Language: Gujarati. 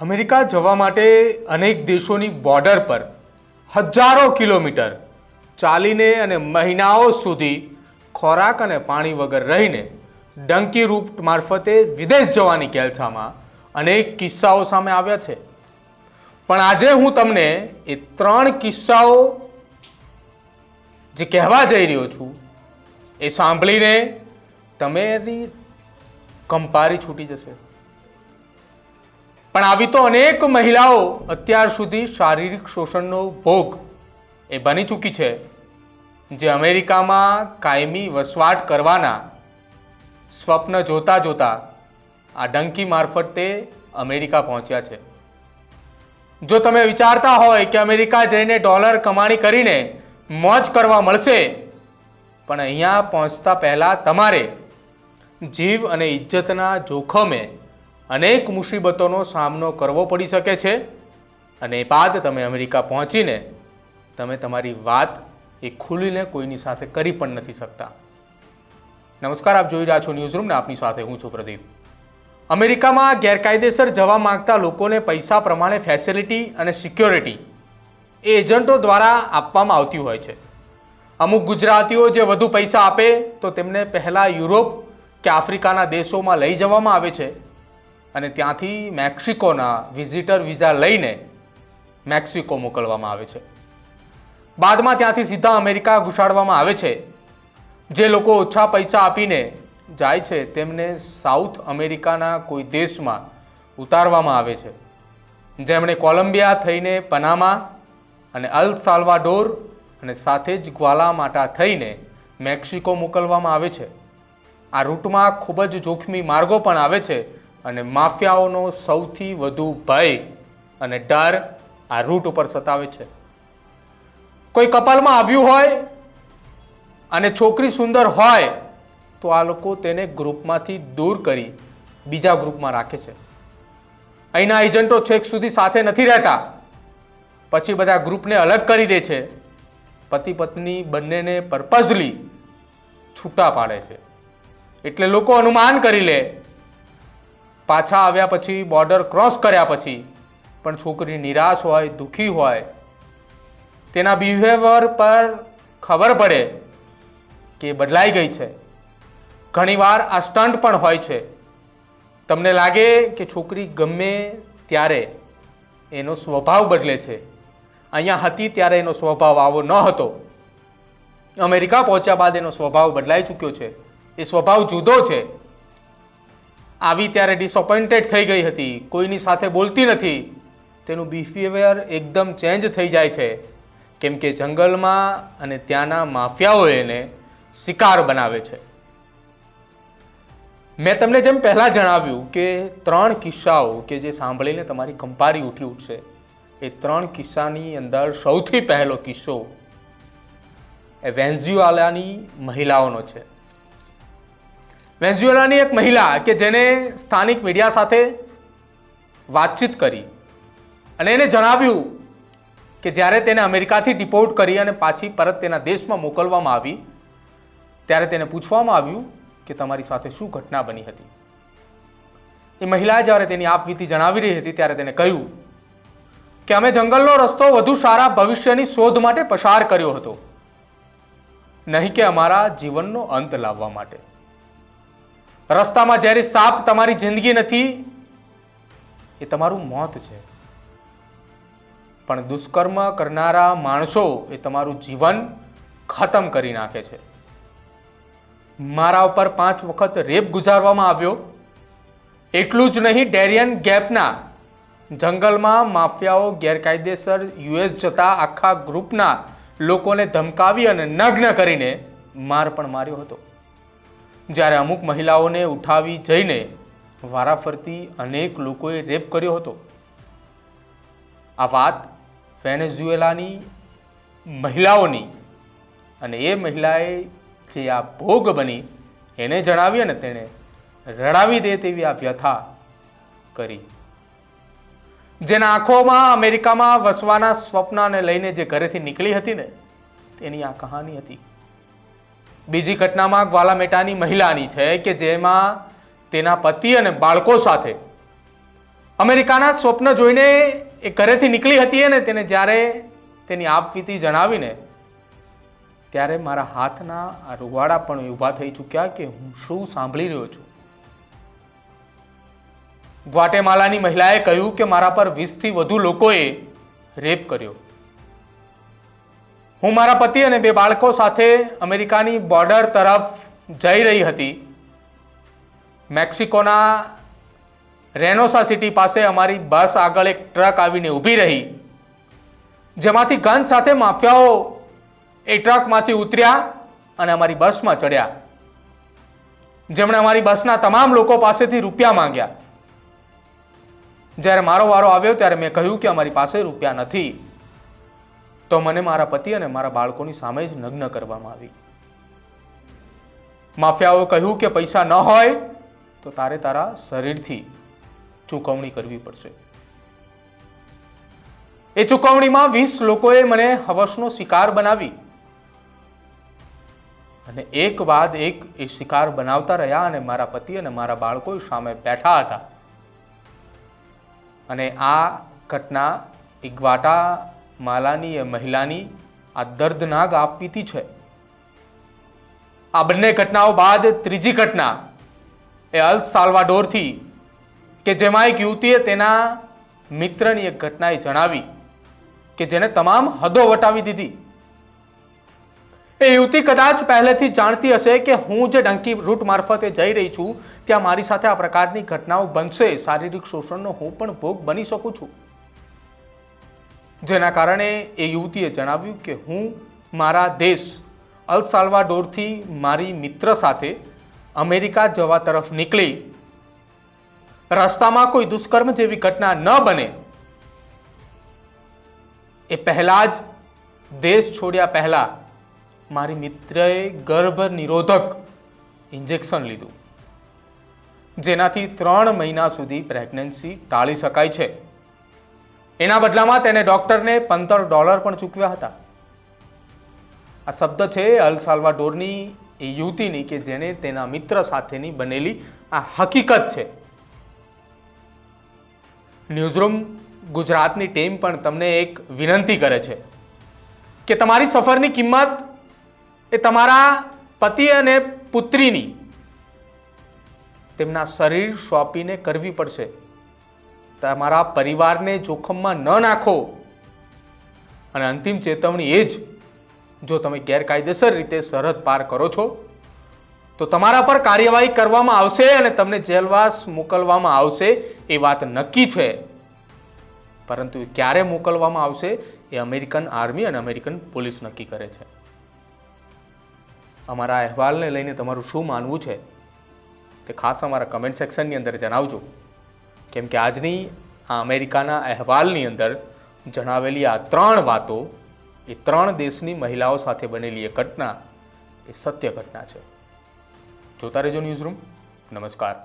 અમેરિકા જવા માટે અનેક દેશોની બોર્ડર પર હજારો કિલોમીટર ચાલીને અને મહિનાઓ સુધી ખોરાક અને પાણી વગર રહીને ડંકી રૂટ મારફતે વિદેશ જવાની કેલછામાં અનેક કિસ્સાઓ સામે આવ્યા છે. પણ આજે હું તમને એ ત્રણ કિસ્સાઓ જે કહેવા જઈ રહ્યો છું એ સાંભળીને તમારી કંપારી છૂટી જશે. પણ આવી તો અનેક મહિલાઓ અત્યાર સુધી શારીરિક શોષણનો ભોગ એ બની ચૂકી છે, જે અમેરિકામાં કાયમી વસવાટ કરવાના સ્વપ્ન જોતા જોતા આ ડંકી મારફતે અમેરિકા પહોંચ્યા છે. જો તમે વિચારતા હોય કે અમેરિકા જઈને ડોલર કમાણી કરીને મોજ કરવા મળશે, પણ અહીંયા પહોંચતા પહેલાં તમારે જીવ અને ઇજ્જતના જોખમે અનેક મુસીબતોનો સામનો કરવો પડી શકે છે અને એ બાદ તમે અમેરિકા પહોંચીને તમે તમારી વાત એ ખુલીને કોઈની સાથે કરી પણ નથી શકતા. નમસ્કાર, આપ જોઈ રહ્યા છો ન્યૂઝરૂમને. આપની સાથે હું છું પ્રદીપ. અમેરિકામાં ગેરકાયદેસર જવા માંગતા લોકોને પૈસા પ્રમાણે ફેસિલિટી અને સિક્યોરિટી એ એજન્ટો દ્વારા આપવામાં આવતી હોય છે. અમુક ગુજરાતીઓ જે વધુ પૈસા આપે તો તેમને પહેલાં યુરોપ કે આફ્રિકાના દેશોમાં લઈ જવામાં આવે છે. અને ત્યાંથી મેક્સિકોના વિઝિટર વિઝા લઈને મેક્સિકો મોકલવામાં આવે છે. બાદમાં ત્યાંથી સીધા અમેરિકા ઘુસાડવામાં આવે છે. જે લોકો ઓછા પૈસા આપીને જાય છે, તેમને સાઉથ અમેરિકાના કોઈ દેશમાં ઉતારવામાં આવે છે. જેમણે કોલંબિયા થઈને પનામા અને અલ સાલ્વાડોર અને સાથે જ ગ્વાલામાટા થઈને મેક્સિકો મોકલવામાં આવે છે. આ રૂટમાં ખૂબ જ જોખમી માર્ગો પણ આવે છે. અને માફિયાઓનો સૌથી વધુ ભય અને ડર આ રૂટ ઉપર સતાવે છે. કોઈ કપાલમાં આવ્યું હોય અને છોકરી સુંદર હોય, તો આ લોકો તેને ગ્રુપમાંથી દૂર કરી બીજા ગ્રુપમાં રાખે છે. અહીંના એજન્ટો છેક સુધી સાથે નથી રહેતા. પછી બધા ગ્રુપને અલગ કરી દે છે. પતિ પત્ની બંનેને પર્પઝલી છૂટા પાડે છે. એટલે લોકો અનુમાન કરી લે પાછા આવ્યા પછી બોર્ડર ક્રોસ કર્યા પછી, પણ છોકરી નિરાશ હોય, દુઃખી હોય, તેના બિહેવિયર પર ખબર પડે કે બદલાઈ ગઈ છે. ઘણીવાર આ સ્ટન્ટ પણ હોય છે. તમને લાગે કે છોકરી ગમે ત્યારે એનો સ્વભાવ બદલે છે. અહીંયા હતી ત્યારે એનો સ્વભાવ આવો ન હતો. અમેરિકા પહોંચ્યા બાદ એનો સ્વભાવ બદલાઈ ચૂક્યો છે. એ સ્વભાવ જુદો છે. આવી ત્યારે ડિસઅપોઇન્ટેડ થઈ ગઈ હતી. કોઈની સાથે બોલતી નથી. તેનું બિહેવિયર એકદમ ચેન્જ થઈ જાય છે. કેમ કે જંગલમાં અને ત્યાંના માફિયાઓ એને શિકાર બનાવે છે. મેં તમને જેમ પહેલાં જણાવ્યું કે ત્રણ કિસ્સાઓ કે જે સાંભળીને તમારી કંપારી ઉઠી ઉઠશે. એ ત્રણ કિસ્સાની અંદર સૌથી પહેલો કિસ્સો એ વેન્ઝ્યુઆલાની મહિલાઓનો છે. વેન્ઝ્યુએલાની એક મહિલા કે જેને સ્થાનિક મીડિયા સાથે વાતચીત કરી અને એને જણાવ્યું કે જ્યારે તેને અમેરિકાથી ડિપોર્ટ કરી અને પાછી પરત તેના દેશમાં મોકલવામાં આવી, ત્યારે તેને પૂછવામાં આવ્યું કે તમારી સાથે શું ઘટના બની હતી. એ મહિલાએ જ્યારે તેની આપવીતી જણાવી રહી હતી, ત્યારે તેને કહ્યું કે અમે જંગલનો રસ્તો વધુ સારા ભવિષ્યની શોધ માટે પસાર કર્યો હતો, નહીં કે અમારા જીવનનો અંત લાવવા માટે. રસ્તામાં જ્યારે સાપ તમારી જિંદગી નથી, એ તમારું મોત છે. પણ દુષ્કર્મ કરનારા માણસો એ તમારું જીવન ખતમ કરી નાખે છે. મારા ઉપર પાંચ વખત રેપ ગુજારવામાં આવ્યો. એટલું જ નહીં, ડેરિયન ગેપના જંગલમાં માફિયાઓ ગેરકાયદેસર યુએસ જતા આખા ગ્રુપના લોકોને ધમકાવી અને નગ્ન કરીને માર પણ માર્યો હતો. જ્યારે અમુક મહિલાઓને ઉઠાવી જઈને વારાફરતી અનેક લોકોએ રેપ કર્યો હતો. આ વાત વેનેઝુએલાની મહિલાઓની અને એ મહિલાએ જે આ ભોગ બની એને જણાવી અને તેણે રડાવી દે તેવી આ વ્યથા કરી. જેના આંખોમાં અમેરિકામાં વસવાના સ્વપ્નને લઈને જે ઘરેથી નીકળી હતી ને, તેની આ કહાની હતી. બીજી ઘટનામાં ગ્વાલામેટાની મહિલાની છે કે જેમાં તેના પતિ અને બાળકો સાથે અમેરિકાના સ્વપ્ન જોઈને એ ઘરેથી નીકળી હતી અને તેને જ્યારે તેની આપવીતી જણાવીને ત્યારે મારા હાથના આ રૂવાડા પણ ઊભા થઈ ચૂક્યા કે હું શું સાંભળી રહ્યો છું. ગ્વાટેમાલાની મહિલાએ કહ્યું કે મારા પર વીસથી વધુ લોકોએ રેપ કર્યો. હું મારા પતિ અને બે બાળકો સાથે અમેરિકાની બોર્ડર તરફ જઈ રહી હતી. મેક્સિકોના રેનોસા સિટી પાસે અમારી બસ આગળ એક ટ્રક આવીને ઊભી રહી. જેમાંથી ગન સાથે માફિયાઓ એ ટ્રકમાંથી ઉતર્યા અને અમારી બસમાં ચડ્યા. જેમણે અમારી બસના તમામ લોકો પાસેથી રૂપિયા માંગ્યા. જ્યારે મારો વારો આવ્યો ત્યારે મેં કહ્યું કે અમારી પાસે રૂપિયા નથી. તો મને મારા પતિ અને મારા બાળકોની સામે જ નગ્ન કરવામાં આવી. માફિયાઓ કહ્યું કે પૈસા ન હોય, તો તારે તારા શરીરથી ચૂકવણી કરવી પડશે. એ ચૂકવણીમાં વીસ લોકોએ મને હવસનો શિકાર બનાવી. અને એક બાદ એક એ શિકાર બનાવતા રહ્યા અને મારા પતિ અને મારા બાળકો સામે બેઠા હતા. અને આ ઘટના ઇગ્વાટા માલાની એ મહિલાની આ દર્દનાક આપવીતી છે. આ બંને ઘટનાઓ બાદ ત્રીજી ઘટના એ અલ સાલ્વાડોરથી કે જેમાં એક યુવતીએ તેના મિત્રની એક ઘટનાએ જણાવી કે જેને તમામ હદો વટાવી દીધી. એ યુવતી કદાચ પહેલેથી જાણતી હશે કે હું જે ડંકી રૂટ મારફતે જઈ રહી છું, ત્યાં મારી સાથે આ પ્રકારની ઘટનાઓ બનશે, શારીરિક શોષણનો હું પણ ભોગ બની શકું છું. જેના કારણે એ યુવતીએ જણાવ્યું કે હું મારા દેશ અલ સાલ્વાડોરથી મારી મિત્ર સાથે અમેરિકા જવા તરફ નીકળી. રસ્તામાં કોઈ દુષ્કર્મ જેવી ઘટના ન બને. એ પહેલાં જ દેશ છોડ્યા પહેલાં મારી મિત્રએ ગર્ભ નિરોધક ઇન્જેક્શન લીધું. જેનાથી ત્રણ મહિના સુધી પ્રેગ્નન્સી ટાળી શકાય છે. એના બદલામાં તેને ડૉક્ટરને પંદર ડોલર પણ ચૂકવ્યા હતા. આ શબ્દ છે અલ સાલ્વાડોરની એ યુવતીની કે જેને તેના મિત્ર સાથેની બનેલી આ હકીકત છે. ન્યૂઝરૂમ ગુજરાતની ટીમ પણ તમને એક વિનંતી કરે છે કે તમારી સફરની કિંમત એ તમારા પતિ અને પુત્રીની તેમના શરીર સોંપીને કરવી પડશે. તમારા પરિવારને જોખમમાં ન નાખો. અને અંતિમ ચેતવણી એ જ, જો તમે ગેરકાયદેસર રીતે સરહદ પાર કરો છો, તો તમારા પર કાર્યવાહી કરવામાં આવશે અને તમને જેલવાસ મોકલવામાં આવશે એ વાત નક્કી છે. પરંતુ ક્યારે મોકલવામાં આવશે એ અમેરિકન આર્મી અને અમેરિકન પોલીસ નક્કી કરે છે. અમારા અહેવાલને લઈને તમારું શું માનવું છે તે ખાસ અમારા કમેન્ટ સેક્શનની અંદર જણાવજો. કેમ કે આજની આ અમેરિકાના અહેવાલની અંદર જણાવેલી આ ત્રણ વાતો એ ત્રણ દેશની મહિલાઓ સાથે બનેલી એ ઘટના એ સત્ય ઘટના છે. જોતા રહેજો ન્યૂઝરૂમ નમસ્કાર.